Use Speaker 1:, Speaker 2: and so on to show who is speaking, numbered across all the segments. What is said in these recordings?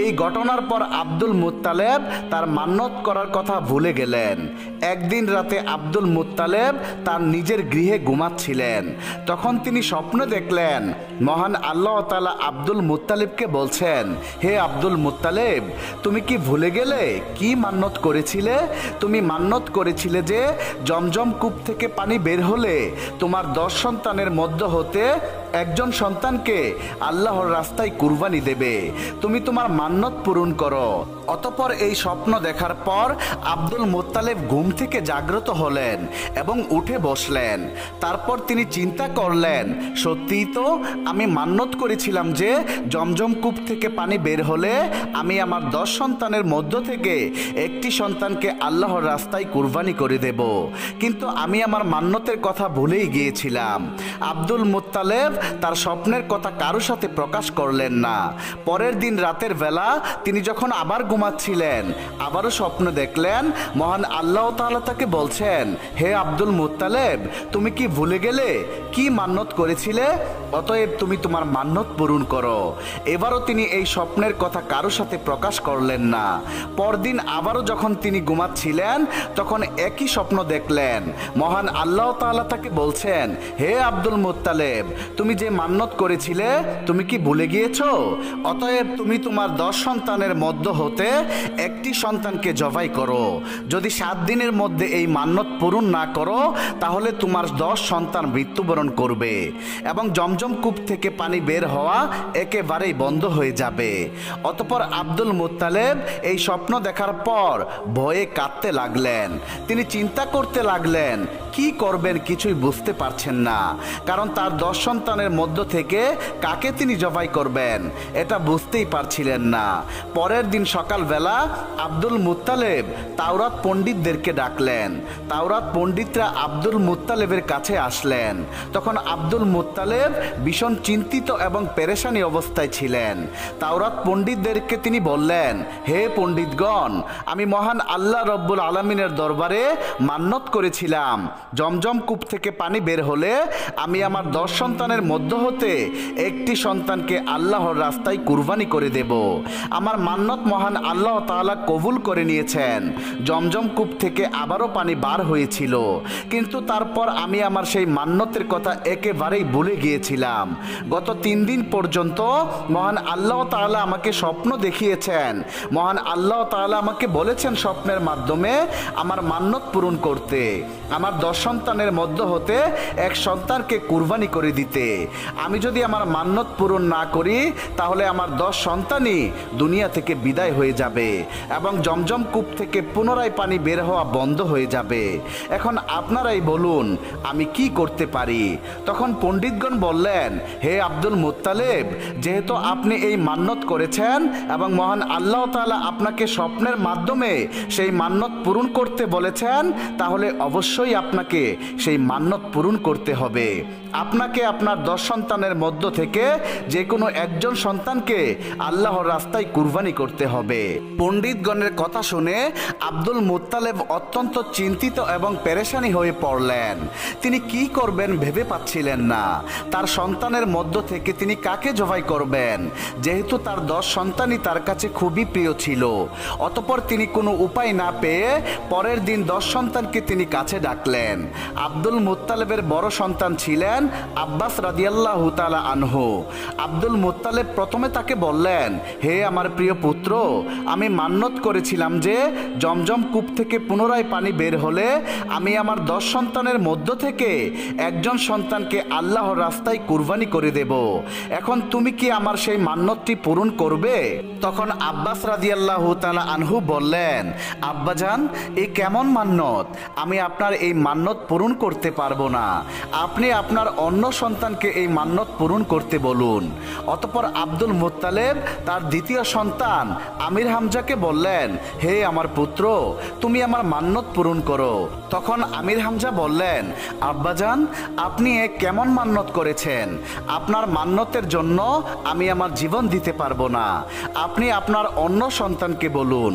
Speaker 1: এই ঘটনার পর আব্দুল মুত্তালেব তার মান্যত করার কথা ভুলে গেলেন। একদিন রাতে আব্দুল মুত্তালেব তার নিজের গৃহে ঘুমাচ্ছিলেন। তখন তিনি স্বপ্ন দেখলেন, মহান আল্লাহ তালা আব্দুল মুত্তালিবকে বলছেন, হে আব্দুল মুত্তালেব, তুমি কি ভুলে গেলে কি মান্যত করেছিলে? তুমি মান্যত করেছিলে যে জমজম কূপ থেকে পানি বের হলে তোমার দশ সন্তানের মধ্য হতে একজন সন্তানকে আল্লাহর রাস্তায় কুরবানি দেবে। তুমি তোমার মান্যত পূরণ করো। অতপর এই স্বপ্ন দেখার পর আব্দুল মোত্তালেব ঘুম থেকে জাগ্রত হলেন এবং উঠে বসলেন। তারপর তিনি চিন্তা করলেন, সত্যিই তো আমি মান্যত করেছিলাম যে জমজম কূপ থেকে পানি বের হলে আমি আমার দশ সন্তানের মধ্য থেকে একটি সন্তানকে আল্লাহর রাস্তায় কুরবানি করে দেব। কিন্তু আমি আমার মান্যতের কথা ভুলেই গিয়েছিলাম। আব্দুল মুত্তালেব তার স্বপ্নের কথা কারও সাথে প্রকাশ করলেন না। পরের দিন রাতের বেলা তিনি যখন আবার ঘুমাচ্ছিলেন, আবারও স্বপ্ন দেখলেন, মহান আল্লাহ তাআলা তাকে বলছেন, হে আব্দুল মুত্তালেব, তুমি কি ভুলে গেলে? কি মান্যত করেছিলে? অতএব তুমি তোমার মান্যত পূরণ করো। এবারও তিনি এই স্বপ্নের কথা কারও সাথে প্রকাশ করলেন না। পরদিন আবারও যখন তিনি ঘুমাচ্ছিলেন, তখন একই স্বপ্ন দেখলেন। মহান আল্লাহ তাআলা তাকে বলছেন, হে আব্দুল মুত্তালেব, তুমি যে মান্যত করেছিলে, তুমি কি ভুলে গিয়েছো? অতএব তুমি তোমার দশ সন্তানের মধ্য হতে একটি সন্তানকে জবাই করো। যদি সাত দিনের মধ্যে এই মান্যত পূরণ না করো, তাহলে তোমার দশ সন্তান মৃত্যুবরণ করবে এবং জমজম কূপ থেকে পানি বের হওয়া একেবারেই বন্ধ হয়ে যাবে। অতপর আব্দুল মুত্তালেব এই স্বপ্ন দেখার পর ভয়ে কাঁদতে লাগলেন। তিনি চিন্তা করতে লাগলেন, কি করবেন কিছুই বুঝতে পারছেন না। কারণ তার দশ সন্তানের মধ্য থেকে কাকে তিনি জবাই করবেন? এটা বুঝতেই পারছিলেন না। পরের দিন সকালবেলা আব্দুল মুত্তালেব তাওরাত পণ্ডিতদেরকে ডাকলেন। তাওরাত পণ্ডিতরা আব্দুল মুত্তালেবের কাছে আসলেন। তখন আব্দুল মুত্তালেব ভীষণ চিন্তিত এবং পেরেশানি অবস্থায় ছিলেন। তাওরাত পণ্ডিতদেরকে তিনি বললেন, হে পণ্ডিতগণ, আমি মহান আল্লাহ রব্বুল আলমিনের দরবারে মান্যত করেছিলাম। জমজম কূপ থেকে পানি বের হলে আমি আমার দশ সন্তানের মধ্য হতে একটি সন্তানকে আল্লাহর রাস্তায় কুরবানি করে দেব। আমার মান্নত মহান আল্লাহ তাআলা কবুল করে নিয়েছেন। জমজম কূপ থেকে আবারও পানি বার হয়েছিল। কিন্তু তারপর আমি আমার সেই মান্নতের কথা একেবারেই ভুলে গিয়েছিলাম। গত তিন দিন পর্যন্ত মহান আল্লাহ তাআলা আমাকে স্বপ্ন দেখিয়েছেন। মহান আল্লাহ তাআলা আমাকে বলেছেন স্বপ্নের মাধ্যমে আমার মান্নত পূরণ করতে। আমার দশ সন্তানের মধ্য হতে এক সন্তানকে কুরবানি করে দিতে। আমি যদি আমার মান্নত পূরণ না করি, তাহলে আমার দশ সন্তানই দুনিয়া থেকে বিদায় হয়ে যাবে এবং জমজম কূপ থেকে পুনরায় পানি বের হওয়া বন্ধ হয়ে যাবে। এখন আপনারাই বলুন, আমি কি করতে পারি? তখন পণ্ডিতগণ বললেন, হে আব্দুল মুত্তালেব, যেহেতু আপনি এই মান্যত করেছেন এবং মহান আল্লাহ তাআলা আপনাকে স্বপ্নের মাধ্যমে সেই মান্যত পূরণ করতে বলেছেন, তাহলে অবশ্যই আপনাকে সেই মান্যত পূরণ করতে হবে। আপনাকে আপনার দশ সন্তানের মধ্য থেকে যে কোনো একজন সন্তানকে আল্লাহর রাস্তায় কুরবানি করতে হবে। পণ্ডিতগণের কথা শুনে আব্দুল মুত্তালেব অত্যন্ত চিন্তিত এবং পেরেশানি হয়ে পড়লেন। তিনি কি করবেন ভেবে পাচ্ছিলেন না। তার সন্তানের মধ্য থেকে তিনি কাকে জবাই করবেন? যেহেতু তার দশ সন্তানই তার কাছে খুবই প্রিয় ছিল। অতপর তিনি কোনো উপায় না পেয়ে পরের দিন দশ সন্তানকে তিনি কাছে ডাকলেন। আব্দুল মুত্তালেবের বড় সন্তান ছিলেন আব্বাস রাদিয়াল্লাহ তালা আনহু। আব্দুল মুত্তালেব প্রথমে তাকে বললেন, হে আমার প্রিয় পুত্র, আমি মান্যত করেছিলাম যে, জমজম কূপ থেকে পুনরায় পানি বের হলে আমি আমার দশ সন্তানের মধ্য থেকে একজন সন্তানকে আল্লাহর রাস্তায় কুরবানি করে দেব। এখন তুমি কি আমার সেই মান্যতটি পূরণ করবে? তখন আব্বাস রাদিয়াল্লাহ তালা আনহু বললেন আব্বাজান এই কেমন মান্যত? আমি আপনার এই মান্যত পূরণ করতে পারব না। আপনি আপনার অন্য সন্তানকে এই মান্যত পূরণ করতে বলুন। অতপর আব্দুল মুত্তালেব তার দ্বিতীয় সন্তান আমির হামজাকে বললেন, হে আমার পুত্র, তুমি আমার মান্যত পূরণ করো। তখন আমির হামজা বললেন, আব্বাজান, আপনি এ কেমন মান্যত করেছেন? আপনার মান্যতের জন্য আমি আমার জীবন দিতে পারব না। আপনি আপনার অন্য সন্তানকে বলুন।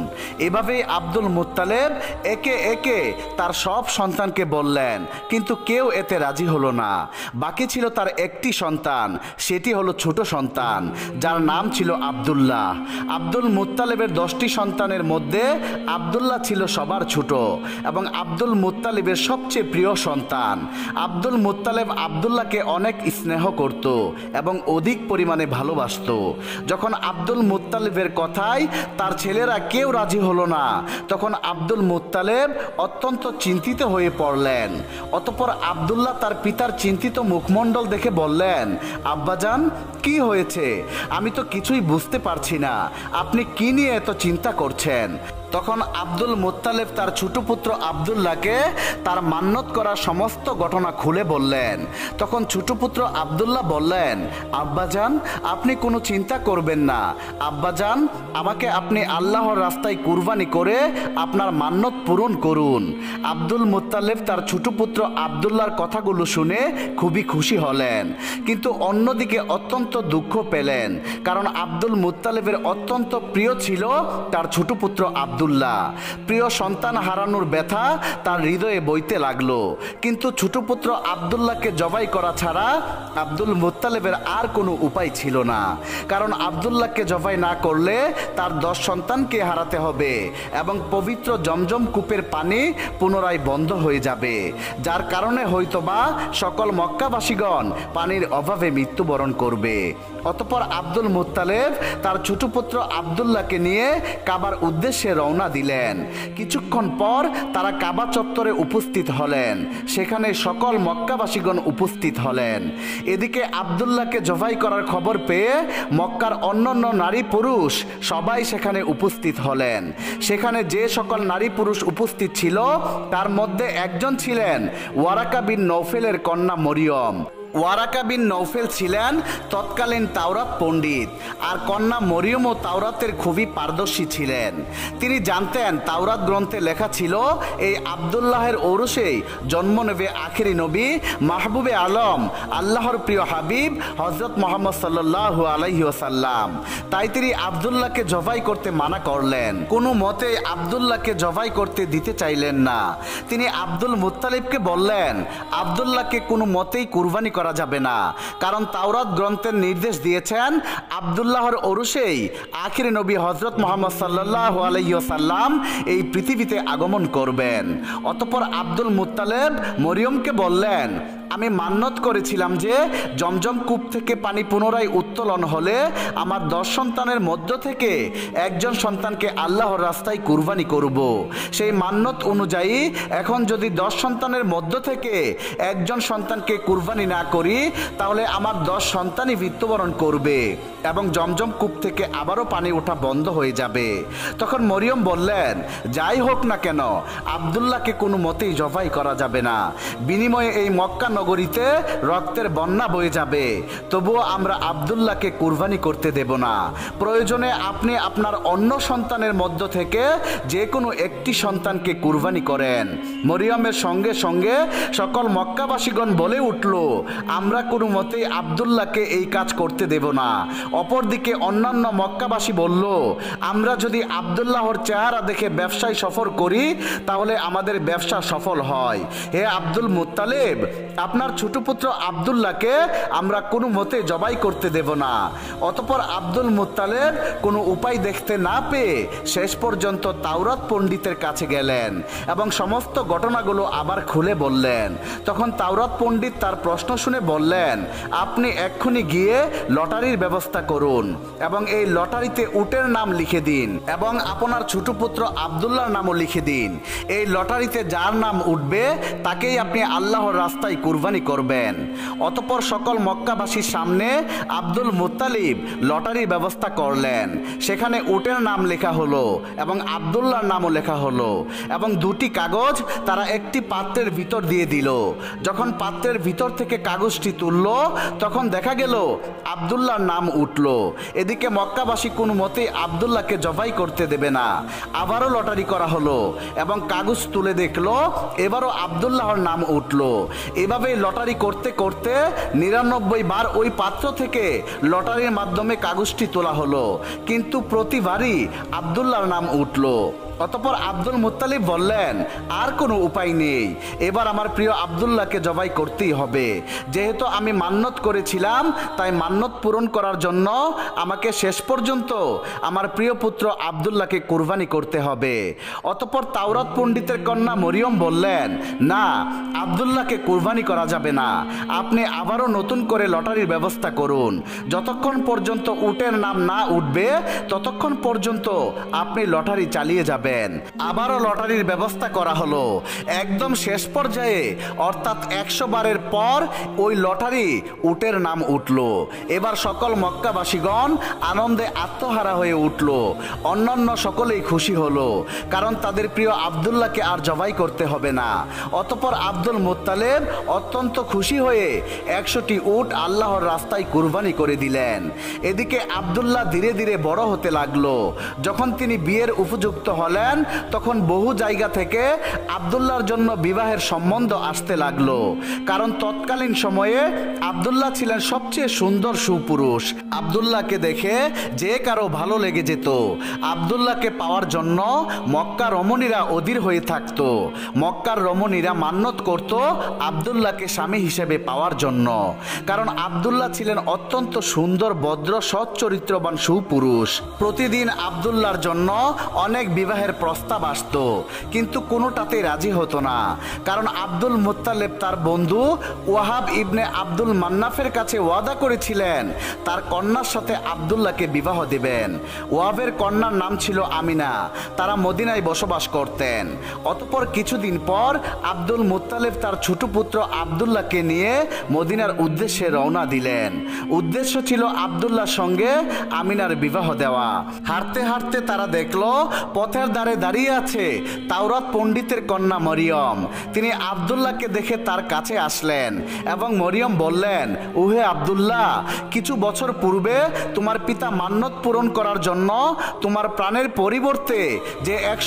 Speaker 1: এভাবেই আব্দুল মুত্তালেব একে একে তার সব সন্তানকে বললেন, কিন্তু কেউ এতে রাজি হলো না। বাকি ছিল তার একটি সন্তান, সেটি হলো ছোট সন্তান, যার নাম ছিল আবদুল্লাহ। আব্দুল মুত্তালেবের দশটি সন্তানের মধ্যে আবদুল্লাহ ছিল সবার ছোট এবং আব্দুল মুত্তালিবের সবচেয়ে প্রিয় সন্তান। আব্দুল মুত্তালেব আবদুল্লাহকে অনেক স্নেহ করত এবং অধিক পরিমাণে ভালোবাসত। যখন আব্দুল মুত্তালিবের কথায় তার ছেলেরা কেউ রাজি হলো না, তখন আব্দুল মুত্তালেব অত্যন্ত চিন্তিত হয়ে পড়লেন। অতপর আবদুল্লাহ তার পিতার চিন্তিত মুখমণ্ডল দেখে বললেন, আব্বাজান, কি হয়েছে? আমি তো কিছুই বুঝতে পারছি না। আপনি কি নিয়ে এত চিন্তা করছেন? তখন আব্দুল মুত্তালেব তার ছোট পুত্র আবদুল্লাহকে তার মান্যত করা সমস্ত ঘটনা খুলে বললেন। তখন ছোট পুত্র আবদুল্লাহ বললেন, আব্বাজান, আপনি কোনো চিন্তা করবেন না। আব্বাজান, আমাকে আপনি আল্লাহর রাস্তায় কুরবানি করে আপনার মান্যত পূরণ করুন। আব্দুল মুত্তালেব তার ছোট পুত্র আবদুল্লাহর কথাগুলো শুনে খুবই খুশি হলেন। কিন্তু অন্যদিকে অত্যন্ত দুঃখ পেলেন, কারণ আব্দুল মুত্তালেবের অত্যন্ত প্রিয় ছিল তার ছোট পুত্র আবদুল্লাহ। প্রিয় সন্তান হারানোর ব্যথা তার হৃদয়ে বইতে লাগল। কিন্তু ছোট পুত্র আবদুল্লাহকে জবাই করা ছাড়া আব্দুল মুত্তালেবের আর কোনো উপায় ছিল না। কারণ আবদুল্লাহকে জবাই না করলে তার দশ সন্তানকে হারাতে হবে এবং পবিত্র জমজম কূপের পানি পুনরায় বন্ধ হয়ে যাবে। যার কারণে হয়তোবা সকল মক্কাবাসীগণ পানির অভাবে মৃত্যুবরণ করবে। অতপর আব্দুল মুত্তালেব তার ছোট পুত্র আবদুল্লাহকে নিয়ে কাবার উদ্দেশ্যে রওনা দিলেন। কিছুক্ষণ পর তারা কাবা চত্বরে উপস্থিত হলেন। সেখানে সকল মক্কাবাসীগণ উপস্থিত হলেন। এদিকে আবদুল্লাহকে জবাই করার খবর পেয়ে মক্কার অন্যান্য নারী পুরুষ সবাই সেখানে উপস্থিত হলেন। সেখানে যে সকল নারী পুরুষ উপস্থিত ছিল, তার মধ্যে একজন ছিলেন ওয়ারাকা বিন নৌফেলের কন্যা মরিয়ম। ওয়ারাকা বিন নৌফেল ছিলেন তৎকালীন তাওরাত পণ্ডিত। আর কন্যা মরিয়মও তাওরাতের খুবই পারদর্শী ছিলেন। তিনি জানতেন তাওরাত গ্রন্থে লেখা ছিল, এই আবদুল্লাহের ঔরসেই জন্ম নেবে আখেরি নবী মাহবুবে আলম, আল্লাহর প্রিয় হাবিব হজরত মোহাম্মদ সাল্লাহু আলাইহি তাই তিনি আবদুল্লাহকে জবাই করতে মানা করলেন। কোনো মতে আবদুল্লাহকে জবাই করতে দিতে চাইলেন না। তিনি আব্দুল মুত্তালিবকে বললেন, আবদুল্লাহকে কোনো মতেই কুরবানি করা যাবে না। কারণ তাওরাত গ্রন্থের নির্দেশ দিয়েছেন আবদুল্লাহর অরুষেই আখির নবী হজরত মোহাম্মদ সাল্লাহ আলাইসাল্লাম এই পৃথিবীতে আগমন করবেন। অতপর আব্দুল মুতালেব মরিয়মকে বললেন আমি মান্যত করেছিলাম যে জমজম কূপ থেকে পানি পুনরায় উত্তোলন হলে আমার দশ সন্তানের মধ্য থেকে একজন সন্তানকে আল্লাহর রাস্তায় কুরবানি করব। সেই মান্যত অনুযায়ী এখন যদি দশ সন্তানের মধ্য থেকে একজন সন্তানকে কুরবানি না করি, তাহলে আমার দশ সন্তানই মৃত্যুবরণ করবে এবং জমজম কূপ থেকে আবারও পানি ওঠা বন্ধ হয়ে যাবে। তখন মরিয়ম বললেন, যাই হোক না কেন, আবদুল্লাহকে কোনো মতেই জবাই করা যাবে না। বিনিময়ে এই মক্কা নগরীতে রক্তের বন্যা বয়ে যাবে। তবুও আমরা আবদুল্লাহকে কুরবানি করতে দেব না। প্রয়োজনে আপনি আপনার অন্য সন্তানের মধ্য থেকে যে কোনো একটি সন্তানকে কুরবানি করেন। মরিয়মের সঙ্গে সঙ্গে সকল মক্কাবাসীগণ বলে উঠল, আমরা কোনো মতেই আবদুল্লাহকে এই কাজ করতে দেব না। অপরদিকে অন্যান্য মক্কাবাসী বলল, আমরা যদি আবদুল্লাহর চেহারা দেখে ব্যবসায় সফর করি, তাহলে আমাদের ব্যবসা সফল হয়। হে আব্দুল মুত্তালেব আপনার ছোট পুত্র আবদুল্লাহকে আমরা কোনো মতে জবাই করতে দেব না। অতপর আব্দুল মুত্তালেব কোনো উপায় দেখতে না পেয়ে শেষ পর্যন্ত তাওরাত পণ্ডিতের কাছে গেলেন এবং সমস্ত ঘটনাগুলো আবার খুলে বললেন। তখন তাওরাত পণ্ডিত তার প্রশ্ন শুনে বললেন, আপনি এক্ষুনি গিয়ে লটারির ব্যবস্থা করুন এবং এই লটারিতে উটের নাম লিখে দিন এবং আপনার ছোট পুত্র আবদুল্লাহর নামও লিখে দিন। এই লটারিতে যার নাম উঠবে তাকেই আপনি আল্লাহর রাস্তায় কুরবানি করবেন অতপর সকল মক্কাবাসীর সামনে আব্দুল মুত্তালিব লটারির ব্যবস্থা করলেন। সেখানে উটের নাম লেখা হলো এবং আবদুল্লাহর নামও লেখা হলো এবং দুটি কাগজ তারা একটি পাত্রের ভিতর দিয়ে দিল। যখন পাত্রের ভিতর থেকে কাগজটি তুলল, তখন দেখা গেল আবদুল্লাহর নাম উঠল। এদিকে মক্কাবাসী কোনো মতেই আবদুল্লাহকে জবাই করতে দেবে না। আবারও লটারি করা হলো এবং কাগজ তুলে দেখল, এবারও আবদুল্লাহর নাম উঠল। এভাবেই লটারি করতে করতে নিরানব্বই বার ওই পাত্র থেকে লটারির মাধ্যমে কাগজটি তোলা হলো। কিন্তু প্রতিবারই আবদুল্লার নাম উঠল। অতপর আব্দুল মুত্তালিব বললেন, আর কোনো উপায় নেই। এবার আমার প্রিয় আবদুল্লাহকে জবাই করতেই হবে। যেহেতু আমি মান্যত করেছিলাম, তাই মান্যত পূরণ করার জন্য আমাকে শেষ পর্যন্ত আমার প্রিয় পুত্র আবদুল্লাহকে কুরবানি করতে হবে। অতপর তাওরাত পণ্ডিতের কন্যা মরিয়ম বললেন, না, আবদুল্লাহকে কুরবানি করা যাবে না। আপনি আবারও নতুন করে লটারির ব্যবস্থা করুন। যতক্ষণ পর্যন্ত উটের নাম না উঠবে, ততক্ষণ পর্যন্ত আপনি লটারি চালিয়ে যাবেন। আবারও লটারির ব্যবস্থা করা হলো। একদম শেষ পর্যায়ে অর্থাৎ একশো বারের পর ওই লটারি উটের নাম উঠল। এবার সকল মক্কাবাসীগণ আনন্দে আত্মহারা হয়ে উঠল। অন্যান্য সকলেই খুশি হলো, কারণ তাদের প্রিয় আবদুল্লাহকে আর জবাই করতে হবে না। অতপর আব্দুল মোত্তালেব অত্যন্ত খুশি হয়ে একশোটি উট আল্লাহর রাস্তায় কুরবানি করে দিলেন। এদিকে আবদুল্লাহ ধীরে ধীরে বড় হতে লাগল। যখন তিনি বিয়ের উপযুক্ত হলেন, তখন বহু জায়গা থেকে আবদুল্লাহর জন্য বিবাহের সম্বন্ধ আসতে লাগল। কারণ তৎকালীন সময়ে আবদুল্লাহ ছিলেন সবচেয়ে সুন্দর সুপুরুষ। আবদুল্লাহকে দেখে যে কারও ভালো লেগে যেত, আবদুল্লাহকে পাওয়ার জন্য মক্কা রমণীরা অধীর হয়ে থাকতো। মক্কার রমণীরা মান্যত করত আবদুল্লাহকে স্বামী হিসেবে পাওয়ার জন্য। কারণ আবদুল্লাহ ছিলেন অত্যন্ত সুন্দর, ভদ্র, সৎ, চরিত্রবান সুপুরুষ। প্রতিদিন আবদুল্লাহর জন্য অনেক বিবাহের প্রস্তাব আসতো, কিন্তু কোনোটাতে রাজি হতো না। কারণ আব্দুল মুত্তালেব তার বন্ধু ওয়াহাব ইবনে আব্দুল মান্নাফের কাছে ওয়াদা করেছিলেন, তার কন্যার সাথে আবদুল্লাহকে বিবাহ দিবেন। ওয়াহাবের কন্যার নাম ছিল আমিনা, তারা মদিনায় বসবাস করতেন। অতপর কিছুদিন পর আব্দুল মুত্তালেব তার ছোট পুত্র আবদুল্লাহকে নিয়ে মদিনার উদ্দেশ্যে রওনা দিলেন। উদ্দেশ্য ছিল আবদুল্লাহর সঙ্গে আমিনার বিবাহ দেওয়া। হাঁটতে হাঁটতে তারা দেখল, পথের দ্বারে দাঁড়িয়ে আছে তাওরাত পণ্ডিতের কন্যা মরিয়ম। তিনি আবদুল্লাহকে দেখে তার কাছে আসলেন। এবং মরিয়ম বললেন উহে আবদুল্লাহ, কিছু বছর পূর্বে তোমার পিতা মান্যত পূরণ করার জন্য তোমার প্রাণের পরিবর্তে যে এক